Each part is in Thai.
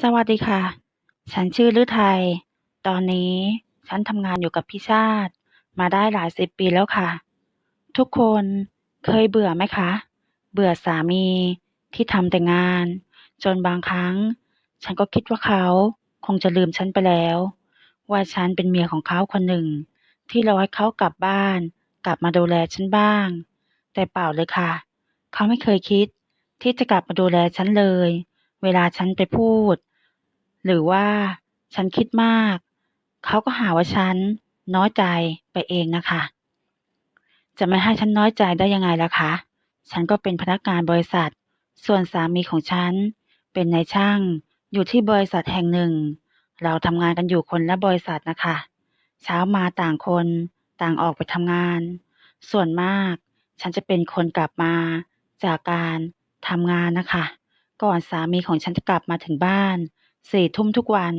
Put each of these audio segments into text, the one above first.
สวัสดีค่ะ ฉันชื่อฤทัย ตอนนี้ฉันทำงานอยู่กับพี่ชาติ มาได้หลายสิบปีแล้วค่ะ ทุกคนเคยเบื่อไหมคะ เบื่อสามีที่ทำแต่งาน จนบางครั้ง ฉันก็คิดว่าเขาคงจะลืมฉันไปแล้ว ว่าฉันเป็นเมียของเขาคนหนึ่ง ที่รอให้เขากลับบ้าน กลับมาดูแลฉันบ้าง แต่เปล่าเลยค่ะ เขาไม่เคยคิดที่จะกลับมาดูแลฉันเลย เวลาฉันไปพูด หรือว่าฉันคิดมาก เขาก็หาว่าฉันน้อยใจไปเองนะคะ จะไม่ให้ฉันน้อยใจได้ยังไงล่ะคะ ฉันก็เป็นพนักงานบริษัท ส่วนสามีของฉัน เป็นนายช่าง อยู่ที่บริษัทแห่งหนึ่ง เราทำงานกันอยู่คนละบริษัทนะคะ เช้ามาต่างคนต่างออกไปทำงาน ส่วนมาก ฉันจะเป็นคนกลับมาจากการทำงานนะคะ ก่อนสามีของฉันจะกลับมาถึงบ้านสี่ทุ่มทุกวัน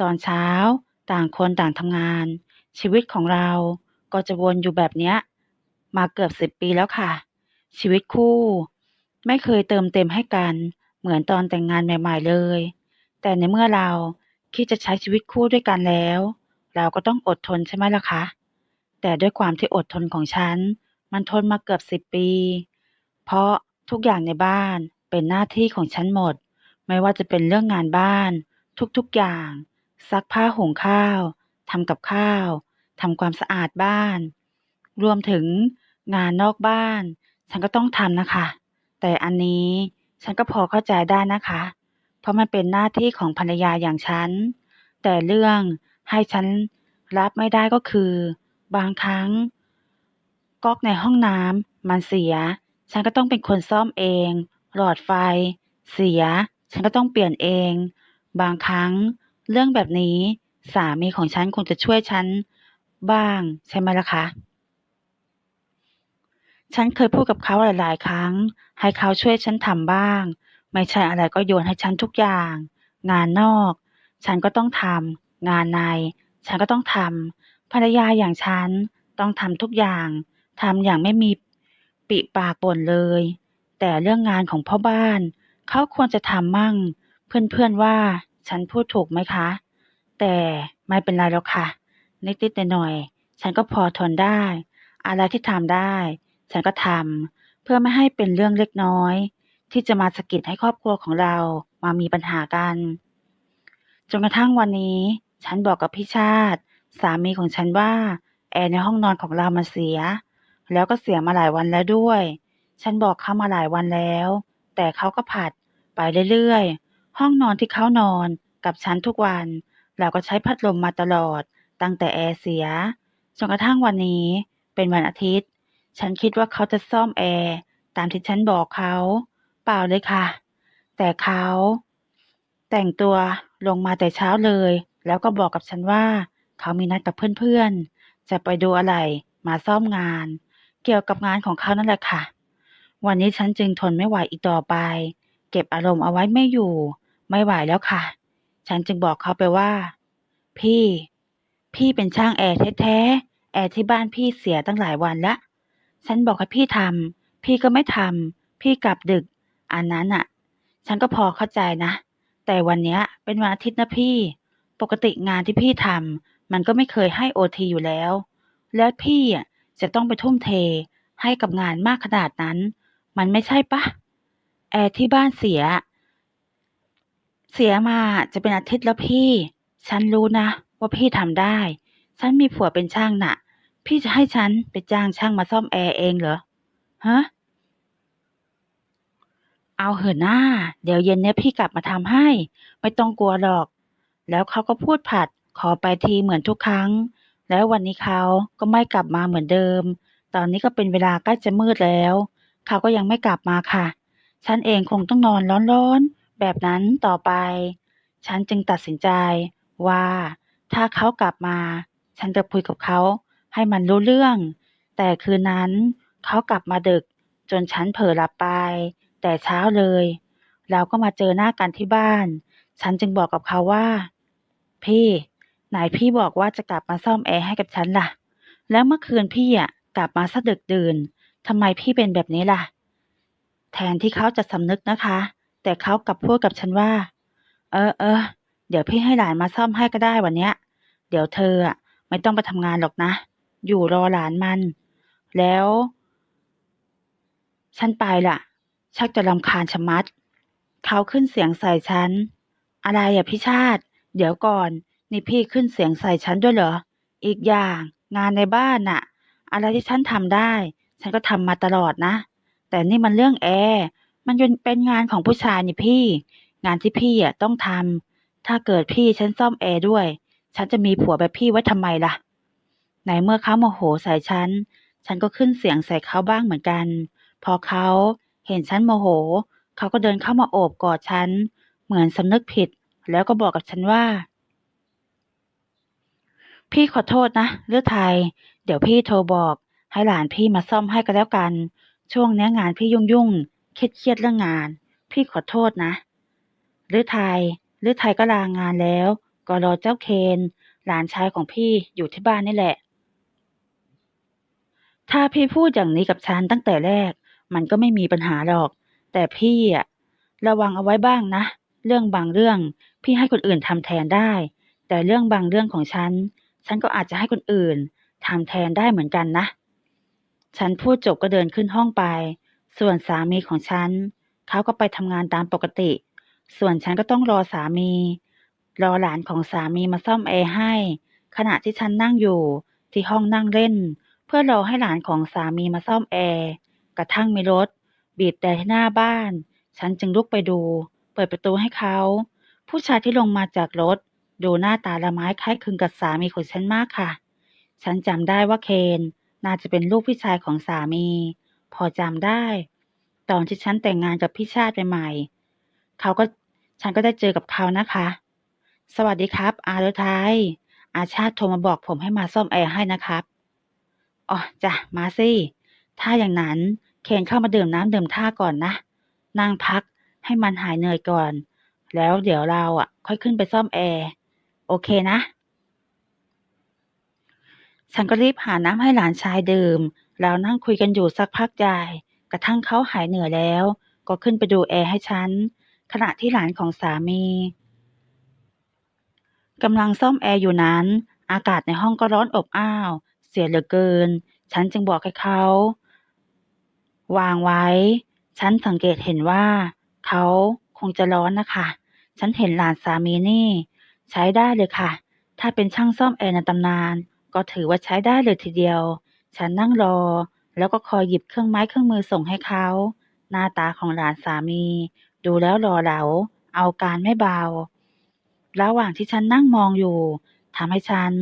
ตอนเช้า ต่างคนต่างทำงาน ชีวิตของเราก็จะวนอยู่แบบเนี้ย มาเกือบสิบปีแล้วค่ะ ชีวิตคู่ ไม่เคยเติมเต็มให้กัน เหมือนตอนแต่งงานใหม่ ๆเลย แต่ในเมื่อเราคิดจะใช้ชีวิตคู่ด้วยกันแล้ว เราก็ต้องอดทนใช่ไหมล่ะคะ แต่ด้วยความที่อดทนของฉัน มันทนมาเกือบสิบปี เพราะทุกอย่างในบ้าน เป็นหน้าที่ของฉันหมด ไม่ว่าจะเป็นเรื่องงานบ้าน ทุกๆอย่าง ซักผ้าหุงข้าวทำกับข้าวทำความสะอาดบ้าน รวมถึงงานนอกบ้าน ฉันก็ต้องทำนะคะ แต่อันนี้ฉันก็พอเข้าใจได้นะคะ เพราะมันเป็นหน้าที่ของภรรยาอย่างฉัน แต่เรื่องให้ฉันรับไม่ได้ก็คือ บางครั้งก๊อกในห้องน้ำมันเสีย ฉันก็ต้องเป็นคนซ่อมเอง หลอดไฟ เสีย ฉันก็ต้องเปลี่ยนเอง บางครั้ง เรื่องแบบนี้สามีของฉันคงจะช่วยฉันบ้างใช่ไหมล่ะคะ ฉันเคยพูดกับเขาหลาย ๆ ครั้ง ให้เขาช่วยฉันทำบ้าง ไม่ใช่อะไรก็โยนให้ฉันทุกอย่าง งานนอก ฉันก็ต้องทำงานใน ฉันก็ต้องทำภรรยาอย่างฉันต้องทำทุกอย่างทำอย่างไม่มีปิปากบ่นเลย แต่เรื่องงานของพ่อบ้าน เขาควรจะทำมั่ง เพื่อนๆว่าฉันพูดถูกไหมคะ แต่ไม่เป็นไรหรอกค่ะนิดๆหน่อยๆฉันก็พอทนได้ อะไรที่ทำได้ ฉันก็ทำเพื่อไม่ให้เป็นเรื่องเล็กน้อย ที่จะมาสะกิดให้ครอบครัวของเรามามีปัญหากันจนกระทั่งวันนี้ ฉันบอกกับพี่ชาติ สามีของฉันว่า แอร์ในห้องนอนของเรามันเสีย แล้วก็เสียมาหลายวันแล้วด้วย ฉันบอกเขามาหลายวันแล้ว แต่เขาก็ผัดไปเรื่อยๆ ห้องนอนที่เขานอนกับฉันทุกวัน เราก็ใช้พัดลมมาตลอด ตั้งแต่แอร์เสีย จนกระทั่งวันนี้ เป็นวันอาทิตย์ ฉันคิดว่าเขาจะซ่อมแอร์ ตามที่ฉันบอกเขา เปล่าเลยค่ะ แต่เขา แต่งตัวลงมาแต่เช้าเลย แล้วก็บอกกับฉันว่า เขามีนัดกับเพื่อนๆ จะไปดูอะไร มาซ่อมงาน เกี่ยวกับงานของเขานั่นแหละค่ะ วันนี้ฉันจึงทนไม่ไหวอีกต่อไป เก็บอารมณ์เอาไว้ไม่อยู่ ไม่ไหวแล้วค่ะ ฉันจึงบอกเขาไปว่า พี่ พี่เป็นช่างแอร์แท้ๆ แอร์ที่บ้านพี่เสียตั้งหลายวันละ ฉันบอกให้พี่ทำ พี่ก็ไม่ทำ พี่กลับดึก อันนั้นน่ะ ฉันก็พอเข้าใจนะ แต่วันเนี้ยเป็นวันอาทิตย์นะพี่ ปกติงานที่พี่ทำมันก็ไม่เคยให้โอทีอยู่แล้ว แล้วพี่อะจะต้องไปทุ่มเทให้กับงานมากขนาดนั้น มันไม่ใช่ปะแอร์ที่บ้านเสีย เสียมาจะเป็นอาทิตย์แล้วพี่ ฉันรู้นะ ว่าพี่ทำได้ ฉันมีผัวเป็นช่างน่ะ พี่จะให้ฉันไปจ้างช่างมาซ่อมแอร์เองเหรอฮะเอาเหอะหน้า เดี๋ยวเย็นเนี้ยพี่กลับมาทำให้ ไม่ต้องกลัวหรอก แล้วเขาก็พูดผัดขอไปทีเหมือนทุกครั้ง แล้ววันนี้เขาก็ไม่กลับมาเหมือนเดิม ตอนนี้ก็เป็นเวลาใกล้จะมืดแล้ว เขาก็ยังไม่กลับมาค่ะ ฉันเองคงต้องนอนร้อนๆ แบบนั้นต่อไป ฉันจึงตัดสินใจว่าถ้าเขากลับมา ฉันจะคุยกับเขาให้มันรู้เรื่อง แต่คืนนั้นเขากลับมาดึก จนฉันเผลอหลับไป แต่เช้าเลย เราก็มาเจอหน้ากันที่บ้าน ฉันจึงบอกกับเขาว่า พี่ไหนพี่บอกว่าจะกลับมาซ่อมแอร์ให้กับฉันล่ะ แล้วเมื่อคืนพี่อะกลับมาซะดึกดื่น ทำไมพี่เป็นแบบนี้ล่ะ แทนที่เขาจะสำนึกนะคะ แต่เขากลับพูดกับฉันว่า เออเออเดี๋ยวพี่ให้หลานมาซ่อมให้ก็ได้วันเนี้ย เดี๋ยวเธออะ ไม่ต้องไปทำงานหรอกนะ อยู่รอหลานมัน แล้ว ฉันไปล่ะ ชักจะรำคาญชะมัด เขาขึ้นเสียงใส่ฉัน อะไรอะพี่ชาติ เดี๋ยวก่อน นี่พี่ขึ้นเสียงใส่ฉันด้วยเหรอ อีกอย่าง งานในบ้านน่ะ อะไรที่ฉันทำได้ ฉันก็ทำมาตลอดนะ แต่นี่มันเรื่องแอร์มันเป็นงานของผู้ชายนี่พี่ งานที่พี่อะต้องทำถ้าเกิดพี่ฉันซ่อมแอร์ด้วย ฉันจะมีผัวแบบพี่ไว้ทำไมล่ะในเมื่อเขาโมโหใส่ฉัน ฉันก็ขึ้นเสียงใส่เขาบ้างเหมือนกัน พอเขาเห็นฉันโมโห เขาก็เดินเข้ามาโอบกอดฉัน เหมือนสำนึกผิด แล้วก็บอกกับฉันว่า พี่ขอโทษนะเลือไทย เดี๋ยวพี่โทรบอก ให้หลานพี่มาซ่อมให้ก็แล้วกัน ช่วงเนี้ยงานพี่ยุ่งยุ่งเครียดเครียดเรื่องงาน พี่ขอโทษนะหรือไทยหรือไทยก็ลางานแล้ว ก็รอเจ้าเคน หลานชายของพี่อยู่ที่บ้านนี่แหละ ถ้าพี่พูดอย่างนี้กับฉันตั้งแต่แรก มันก็ไม่มีปัญหาหรอก แต่พี่อะระวังเอาไว้บ้างนะ เรื่องบางเรื่องพี่ให้คนอื่นทำแทนได้ แต่เรื่องบางเรื่องของฉัน ฉันก็อาจจะให้คนอื่นทำแทนได้เหมือนกันนะ ฉันพูดจบก็เดินขึ้นห้องไป ส่วนสามีของฉัน เขาก็ไปทำงานตามปกติ ส่วนฉันก็ต้องรอสามี รอหลานของสามีมาซ่อมแอร์ให้ ขณะที่ฉันนั่งอยู่ที่ห้องนั่งเล่น เพื่อรอให้หลานของสามีมาซ่อมแอร์ กระทั่งมีรถ บีบแต่ที่หน้าบ้าน ฉันจึงลุกไปดู เปิดประตูให้เขา ผู้ชายที่ลงมาจากรถ ดูหน้าตาละไม้คล้ายคลึงกับสามีของฉันมากค่ะ ฉันจำได้ว่าเคน น่าจะเป็นลูกพี่ชายของสามี พอจำได้ ตอนที่ฉันแต่งงานกับพี่ชาติใหม่ๆเขาก็ฉันก็ได้เจอกับเขานะคะ สวัสดีครับ อาฤทัยอาชาติโทรมาบอกผมให้มาซ่อมแอร์ให้นะครับอ๋อจ้ะมาสิถ้าอย่างนั้นเคนเข้ามาดื่มน้ำดื่มท่าก่อนนะ นั่งพักให้มันหายเหนื่อยก่อน แล้วเดี๋ยวเราอะ ค่อยขึ้นไปซ่อมแอร์ โอเคนะ ฉันก็รีบหาน้ำให้หลานชายดื่ม แล้วนั่งคุยกันอยู่สักพักใหญ่กระทั่งเขาหายเหนื่อยแล้ว ก็ขึ้นไปดูแอร์ให้ฉัน ขณะที่หลานของสามีกำลังซ่อมแอร์อยู่นั้น อากาศในห้องก็ร้อนอบอ้าว เสียเหลือเกิน ฉันจึงบอกให้เขา วางไว้ ฉันสังเกตเห็นว่า เขาคงจะร้อนนะคะ ฉันเห็นหลานสามีนี่ ใช้ได้เลยค่ะ ถ้าเป็นช่างซ่อมแอร์ในตำนาน ก็ถือว่าใช้ได้เลยทีเดียว ฉันนั่งรอ แล้วก็คอยหยิบเครื่องไม้เครื่องมือส่งให้เขา หน้าตาของหลานสามี ดูแล้วหล่อเหลา เอาการไม่เบา ระหว่างที่ฉันนั่งมองอยู่ทำให้ฉัน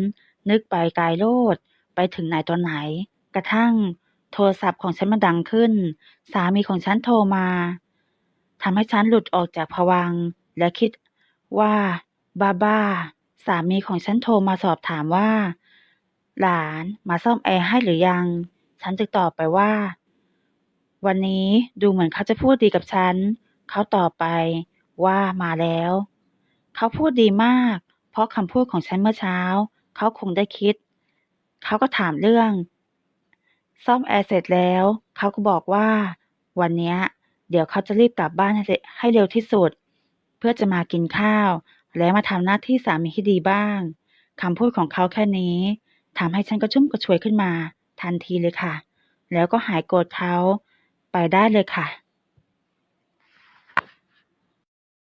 นึกไปไกลโลด ไปถึงไหนตอนไหน กระทั่ง โทรศัพท์ของฉันมันดังขึ้น สามีของฉันโทรมาทำให้ฉันหลุดออกจากภวังและคิดว่า บ้าบ้าสามีของฉันโทรมาสอบถามว่า หลานมาซ่อมแอร์ให้หรือยัง ฉันจึงตอบไปว่า วันนี้ดูเหมือนเขาจะพูดดีกับฉัน เขาตอบไปว่ามาแล้ว เขาพูดดีมาก เพราะคำพูดของฉันเมื่อเช้า เขาคงได้คิด เขาก็ถามเรื่อง ซ่อมแอร์เสร็จแล้ว เขาก็บอกว่า วันนี้เดี๋ยวเขาจะรีบกลับบ้านให้เร็จให้เร็วที่สุด เพื่อจะมากินข้าว และมาทำหน้าที่สามีที่ดีบ้างคำพูดของเขาแค่นี้ ทำให้ฉันกระชุ่มกระชวยขึ้นมา ทันทีเลยค่ะ แล้วก็หายโกรธเขาไปได้เลยค่ะ